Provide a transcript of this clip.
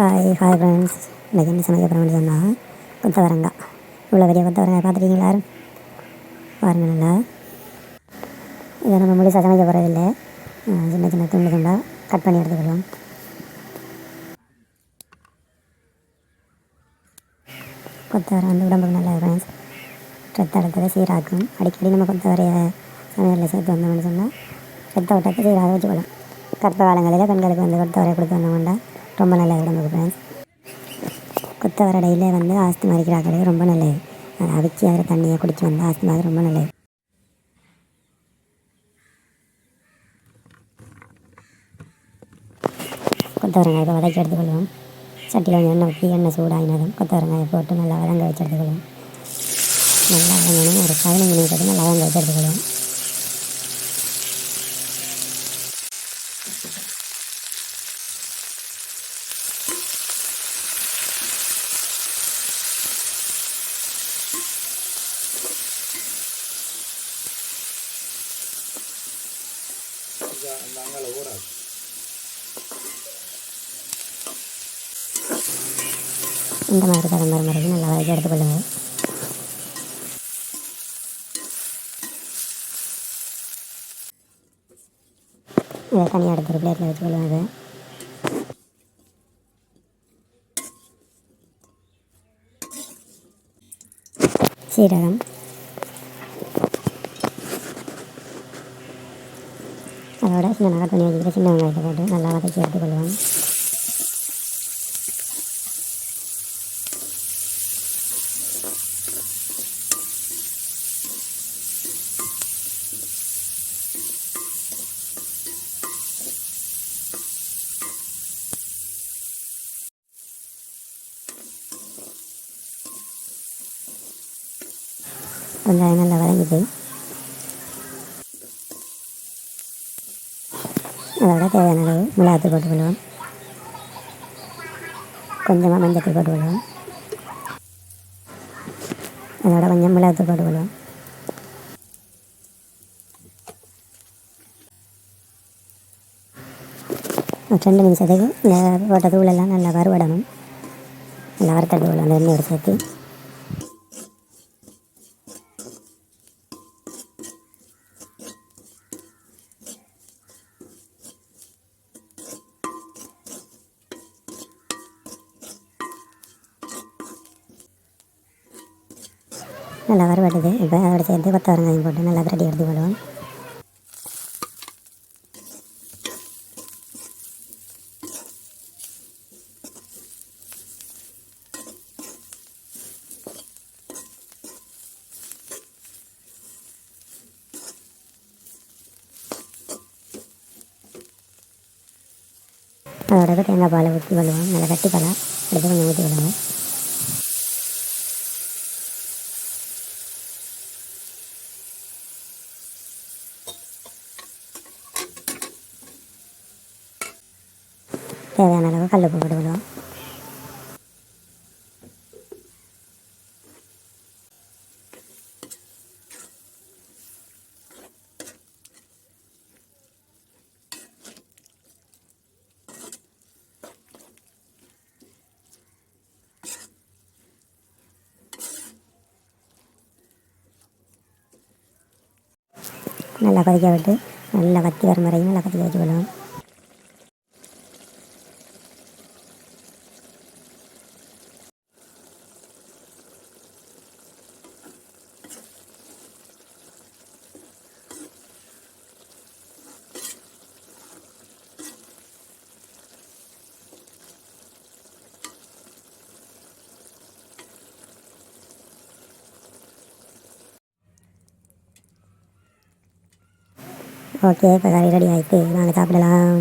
Hi hi friends இன்றைக்கி என்ன சமைக்க போகிறோம்னு சொன்னால் கொத்தவரங்காய் இவ்வளோ பெரிய கொத்தவரங்காய் பார்த்துருக்கீங்களா யாரும்? பாருங்க நல்லா. இதை நம்ம முழுசாக சமைக்க போகிறதில்ல சின்ன சின்ன துண்டு துண்டாக கட் பண்ணி எடுத்துக்கிறோம் கொத்தவரம் வந்து உடம்புக்கு நல்லது ஃப்ரெண்ட்ஸ் ரத்த அழுத்தத்தை சீராக்கும். அடிக்கடி நம்ம கொத்தவரைய சமையலில் சேர்த்து வந்தோம்னு சொன்னால் ரத்த ஓட்டத்தை சீராக வச்சுக்கலாம் கற்ப காலங்களில் பெண்களுக்கு வந்து கொத்தவரை கொடுத்து வந்தோம்னா ரொம்ப நல்லது உடம்புக்கு ஃப்ரெண்ட்ஸ் கொத்தவரடையில் வந்து ஆஸ்துமா இருக்கிற கிடையாது ரொம்ப நல்லது. அதை அவிச்சு அதில் தண்ணியை குடிச்சு வந்தால் ஆஸ்துமா அது ரொம்ப நல்லது. கொத்தவரங்காய் இப்போ வதக்கி எடுத்துக்கொள்வோம். சட்டியில் கொஞ்சம் எண்ணெய் ஊற்றி எண்ணெய் சூடாகினதும் கொத்தவரங்காயை போட்டு நல்லா வதங்க வச்சு எடுத்துக்கொள்வோம். நல்லா வதங்கணும் ஒரு பதினஞ்சு நிமிஷத்துக்கு நல்லா வதங்க வச்சு எடுத்துக்கொள்வோம். இந்த மாதிரி பதம் மாதிரி மாதிரி நல்லா வதக்கி எடுத்துக்கொள்ளுங்க இதை தனியாக எடுத்து ஒரு பிளேட்டில் வச்சுக்கொள்ளுங்க சீரகம். அதோட சின்ன நகை துணி வச்சுக்கிட்டு சின்ன வெங்காயத்தை போட்டு நல்லா வதக்கி எடுத்துக்கொள்வோம். வெங்காயம் நல்லா வதங்கிட்டு அதோட தேவையான அளவு மிளகாத்தூள் போட்டுக்கொள்வோம். கொஞ்சமாக மஞ்சத்தூள் போட்டுக்கொள்வோம். அதோட கொஞ்சம் மிளகாத்தூள் போட்டுக்கொள்வோம். ஒரு ரெண்டு நிமிஷத்துக்கு இந்த போட்ட தூளெல்லாம் நல்லா வறுவடணும். நல்லா வறுத்த தூள் அந்த எண்ணெயோட சேர்த்து நல்லா வறுவடுது இப்போ அதோட சேர்த்து கொத்தவரங்காயம் போட்டு நல்லா ரெடி எடுத்து போடுவோம். அதோட தேங்காய் பாலை ஊற்றி கொள்வோம். நல்லா கட்டி பாலை எடுத்து கொஞ்சம் ஊற்றி கொள்வோம். தேவையான அளவு கல் உப்பு நல்லா கொதிக்க விட்டு நல்லா வத்தி வரும் வரையும் நல்லா கொதிக்க வச்சுக்கணும் ஓகே இப்போ கறி ரெடி ஆகிட்டு நாங்கள் சாப்பிடலாம்.